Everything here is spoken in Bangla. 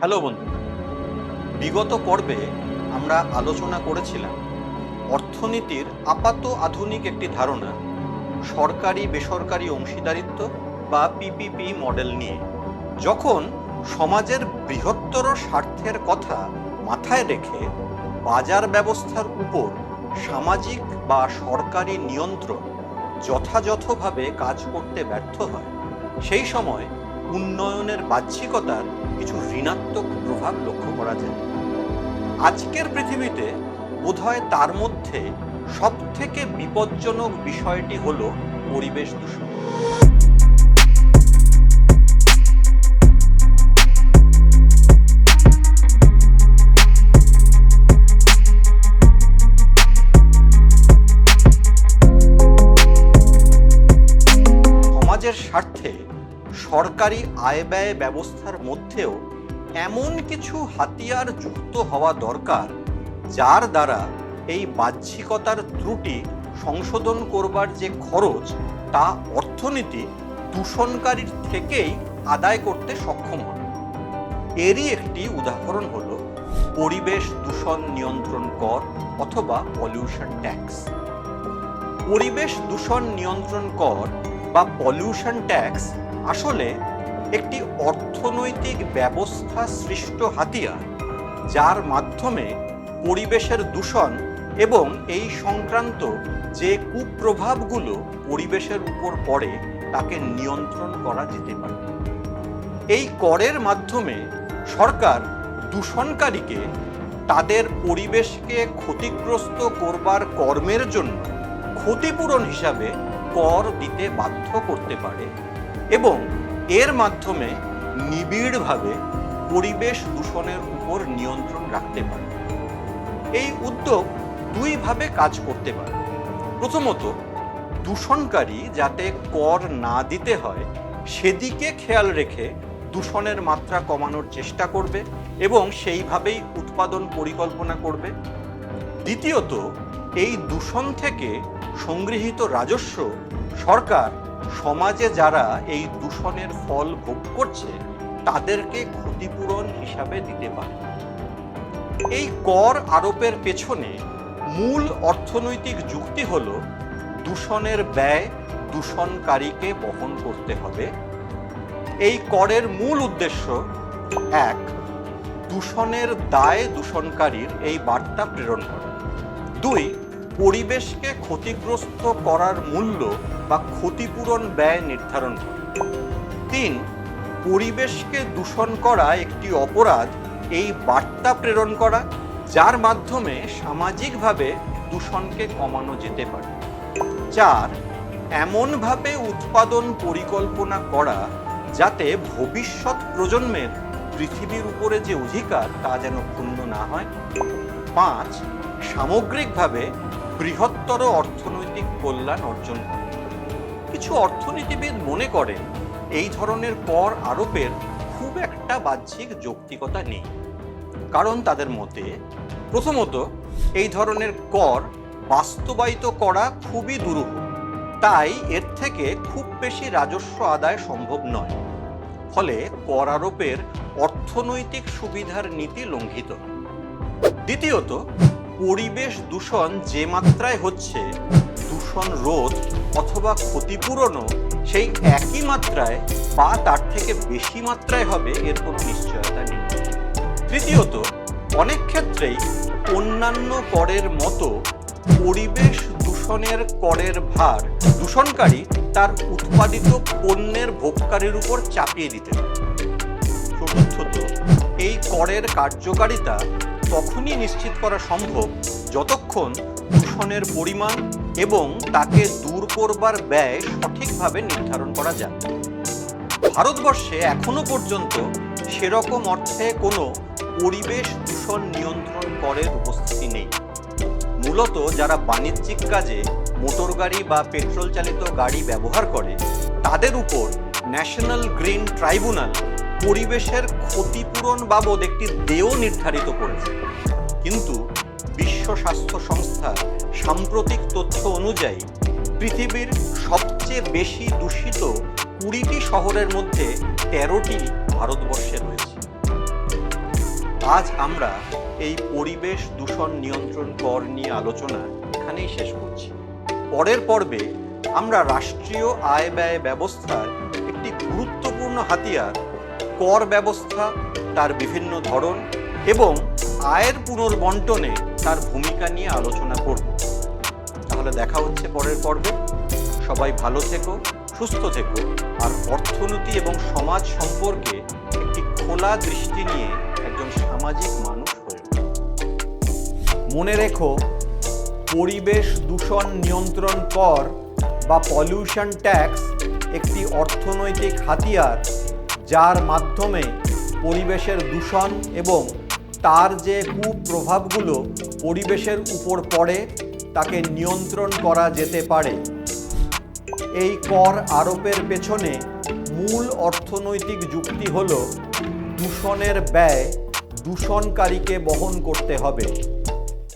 হ্যালো বন্ধু। বিগত পর্বে আমরা আলোচনা করেছিলাম অর্থনীতির আপাত আধুনিক একটি ধারণা, সরকারি বেসরকারি অংশীদারিত্ব বা পিপিপি মডেল নিয়ে। যখন সমাজের বৃহত্তর স্বার্থের কথা মাথায় রেখে বাজার ব্যবস্থার উপর সামাজিক বা সরকারি নিয়ন্ত্রণ যথাযথভাবে কাজ করতে ব্যর্থ হয় সেই সময় উন্নয়নের বাহ্যিকতার কিছু ঋণাত্মক প্রভাব লক্ষ্য করা যায়। আজকের পৃথিবীতে বোধহয় তার মধ্যে সবথেকে বিপজ্জনক বিষয়টি হল পরিবেশ দূষণ। স্বার্থে সরকারি আয় ব্যয় ব্যবস্থার মধ্যেও এমন কিছু হাতিয়ার যুক্ত হওয়া দরকার, যার দ্বারা এই বাহ্যিকতার ত্রুটি সংশোধন করবার যে খরচ, তা অর্থনীতি দূষণকারীর থেকেই আদায় করতে সক্ষম হয়। এরই একটি উদাহরণ হল পরিবেশ দূষণ নিয়ন্ত্রণ কর অথবা পলিউশন ট্যাক্স। পরিবেশ দূষণ নিয়ন্ত্রণ কর বা পলিউশন ট্যাক্স আসলে একটি অর্থনৈতিক ব্যবস্থা সৃষ্ট হাতিয়ার, যার মাধ্যমে পরিবেশের দূষণ এবং এই সংক্রান্ত যে কুপ্রভাবগুলো পরিবেশের উপর পড়ে তাকে নিয়ন্ত্রণ করা যেতে পারে। এই করের মাধ্যমে সরকার দূষণকারীকে তাদের পরিবেশকে ক্ষতিগ্রস্ত করবার কর্মের জন্য ক্ষতিপূরণ হিসাবে কর দিতে বাধ্য করতে পারে এবং এর মাধ্যমে নিবিড়ভাবে পরিবেশ দূষণের উপর নিয়ন্ত্রণ রাখতে পারে। এই উদ্যোগ দুইভাবে কাজ করতে পারে। প্রথমত, দূষণকারী যাতে কর না দিতে হয়, সেদিকে খেয়াল রেখে দূষণের মাত্রা কমানোর চেষ্টা করবে এবং সেইভাবেই উৎপাদন পরিকল্পনা করবে। দ্বিতীয়ত, এই দূষণ থেকে সংগৃহীত রাজস্ব সরকার সমাজে যারা এই দূষণের ফল ভোগ করছে, তাদেরকে ক্ষতিপূরণ হিসাবে দিতে পারে। এই কর আরোপের পেছনে মূল অর্থনৈতিক যুক্তি হল, দূষণের ব্যয় দূষণকারীকে বহন করতে হবে। এই করের মূল উদ্দেশ্য এক, দূষণের দায় দূষণকারীর এই বার্তা প্রেরণ করা। দুই পরিবেশকে ক্ষতিগ্রস্ত করার মূল্য বা ক্ষতিপূরণ ব্যয় নির্ধারণ করা। তিন, পরিবেশকে দূষণ করা একটি অপরাধ এই বার্তা প্রেরণ করা, যার মাধ্যমে সামাজিকভাবে দূষণকে কমানো যেতে পারে। চার, এমনভাবে উৎপাদন পরিকল্পনা করা, যাতে ভবিষ্যৎ প্রজন্মের পৃথিবীর উপরে যে অধিকার তা যেন ক্ষুণ্ণ না হয়। পাঁচ, সামগ্রিকভাবে বৃহত্তর অর্থনৈতিক কল্যাণ অর্জন করে। কিছু অর্থনীতিবিদ মনে করেন, এই ধরনের কর আরোপের খুব একটা বাহ্যিক যৌক্তিকতা নেই। কারণ তাদের মতে, প্রথমত, এই ধরনের কর বাস্তবায়িত করা খুবই দুরূহ। তাই এর থেকে খুব বেশি রাজস্ব আদায় সম্ভব নয়। ফলে কর আরোপের অর্থনৈতিক সুবিধার নীতি লঙ্ঘিত। দ্বিতীয়ত পরিবেশ দূষণ যে মাত্রায় হচ্ছে, দূষণ রোধ অথবা ক্ষতিপূরণও সেই একই মাত্রায় বা তার থেকে বেশি মাত্রায় হবে এর কোনো নিশ্চয়তা নেই। তৃতীয়ত, অনেক ক্ষেত্রেই অন্যান্য করের মতো পরিবেশ দূষণের করের ভার দূষণকারী তার উৎপাদিত পণ্যের ভোগকারীর উপর চাপিয়ে দিতে চতুর্থত, এই করের কার্যকারিতা তখনই নিশ্চিত করা সম্ভব যতক্ষণ দূষণের পরিমাণ এবং তাকে দূর করবার ব্যয় সঠিকভাবে নির্ধারণ করা যায়। ভারতবর্ষে এখনও পর্যন্ত সেরকম অর্থে কোনো পরিবেশ দূষণ নিয়ন্ত্রণ করের উপস্থিতি নেই। মূলত যারা বাণিজ্যিক কাজে মোটর গাড়ি বা পেট্রোল চালিত গাড়ি ব্যবহার করে, তাদের উপর ন্যাশনাল গ্রিন ট্রাইব্যুনাল পরিবেশের ক্ষতিপূরণ বাবদ একটি দেয় নির্ধারিত করেছে। কিন্তু বিশ্ব স্বাস্থ্য সংস্থার সাম্প্রতিক তথ্য অনুযায়ী পৃথিবীর সবচেয়ে বেশি দূষিত কুড়িটি শহরের মধ্যে তেরোটি ভারতবর্ষে রয়েছে। আজ আমরা এই পরিবেশ দূষণ নিয়ন্ত্রণ কর নিয়ে আলোচনা এখানেই শেষ করছি। পরের পর্বে আমরা রাষ্ট্রীয় আয় ব্যয় ব্যবস্থার একটি গুরুত্বপূর্ণ হাতিয়ার কর ব্যবস্থা, তার বিভিন্ন ধরন এবং আয়ের পুনর্বন্টনে তার ভূমিকা নিয়ে আলোচনা করব। তাহলে দেখা হচ্ছে পরের পর্বে। সবাই ভালো থেকো, সুস্থ থেকো, আর অর্থনীতি এবং সমাজ সম্পর্কে একটি খোলা দৃষ্টি নিয়ে একজন সামাজিক মানুষ হয়ে মনে রেখো, পরিবেশ দূষণ নিয়ন্ত্রণ কর বা পলিউশন ট্যাক্স একটি অর্থনৈতিক হাতিয়ার যার মাধ্যমে পরিবেশের দূষণ এবং তার যে কুপ্রভাবগুলো পরিবেশের উপর পড়ে, তাকে নিয়ন্ত্রণ করা যেতে পারে। এই কর আরোপের পেছনে মূল অর্থনৈতিক যুক্তি হল, দূষণের ব্যয় দূষণকারীকে বহন করতে হবে।